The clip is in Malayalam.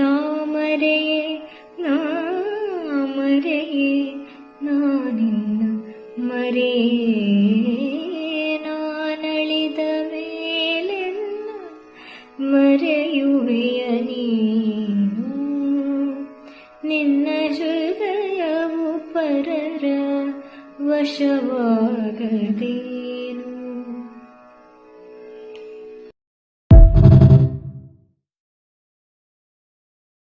നാമരയെ നാമരയെ നാനിന്നു മരേനാനളിത വേലെന്ന മരയുവയ നീനു. നിന്ന ഹൃദയവു പരര വശവാഗതേ